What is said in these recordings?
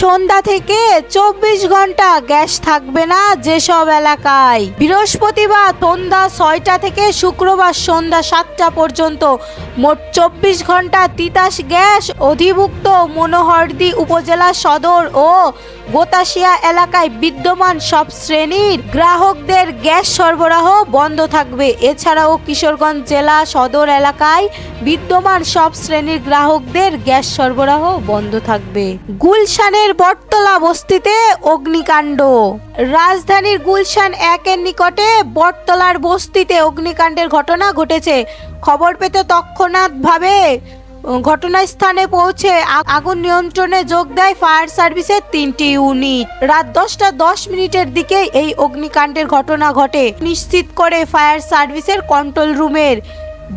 সন্ধ্যা থেকে চব্বিশ ঘণ্টা গ্যাস থাকবে না যেসব এলাকায়। বৃহস্পতিবার সন্ধ্যা ছয়টা থেকে শুক্রবার সন্ধ্যা সাতটা পর্যন্ত মোট চব্বিশ ঘণ্টা তিতাস গ্যাস অধিভুক্ত মনোহরদি উপজেলা সদর ও গোতাশিয়া এলাকায় বিদ্যমান সব শ্রেণির গ্রাহকদের গ্যাস সরবরাহ বন্ধ থাকবে। এছাড়াও কিশোরগঞ্জ জেলা সদর এলাকায় বিদ্যমান সব শ্রেণির গ্রাহকদের গ্যাস সরবরাহ বন্ধ থাকবে। গুলশানের বটতলা বস্তিতে অগ্নিকাণ্ড। রাজধানীর গুলশান একের নিকটে বটতলার বস্তিতে অগ্নিকাণ্ডের ঘটনা ঘটেছে। খবর পেতে তৎক্ষণাৎভাবে ঘটনাস্থানে পৌঁছে আগুন নিয়ন্ত্রণে যোগ দেয় ফায়ার সার্ভিসের তিনটি ইউনিট। রাত দশটা দশ মিনিটের দিকে এই অগ্নিকাণ্ডের ঘটনা ঘটে। নিশ্চিত করে ফায়ার সার্ভিসের কন্ট্রোল রুমের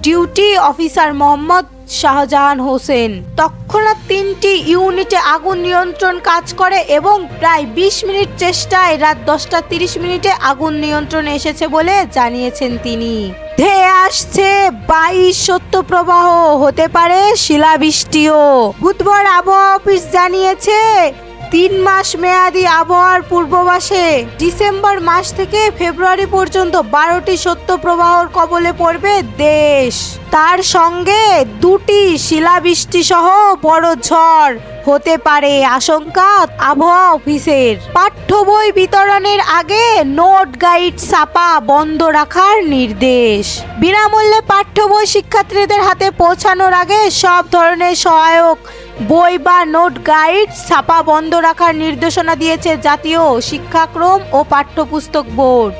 ডিউটি অফিসার মোহাম্মদ শাহজাহান হোসেন। তৎক্ষণাৎ তিনটি ইউনিটে আগুন নিয়ন্ত্রণ কাজ করে এবং প্রায় বিশ মিনিট চেষ্টায় রাত দশটা তিরিশ মিনিটে আগুন নিয়ন্ত্রণে এসেছে বলে জানিয়েছেন তিনি। ধেয়ে আসছে বাইশ সত্য প্রবাহ, হতে পারে শিলাবৃষ্টিও। বুধবার আবহাওয়া অফিস জানিয়েছে তিন মাস মেয়াদি আবহাওয়ার পূর্বাভাসে ডিসেম্বর মাস থেকে ফেব্রুয়ারি পর্যন্ত বারোটি সত্য প্রবাহর কবলে পড়বে দেশ। তার সঙ্গে দুটি শিলাবৃষ্টি সহ বড় ঝড় হতে পারে আশঙ্কা আবহাওয়া অফিসের। পাঠ্য বই বিতরণের আগে নোট গাইড ছাপা বন্ধ রাখার নির্দেশ। বিনামূল্যে পাঠ্য বই শিক্ষার্থীদের হাতে পৌঁছানোর আগে সব ধরনের সহায়ক বই বা নোট গাইড ছাপা বন্ধ রাখার নির্দেশনা দিয়েছে জাতীয় শিক্ষাক্রম ও পাঠ্যপুস্তক বোর্ড।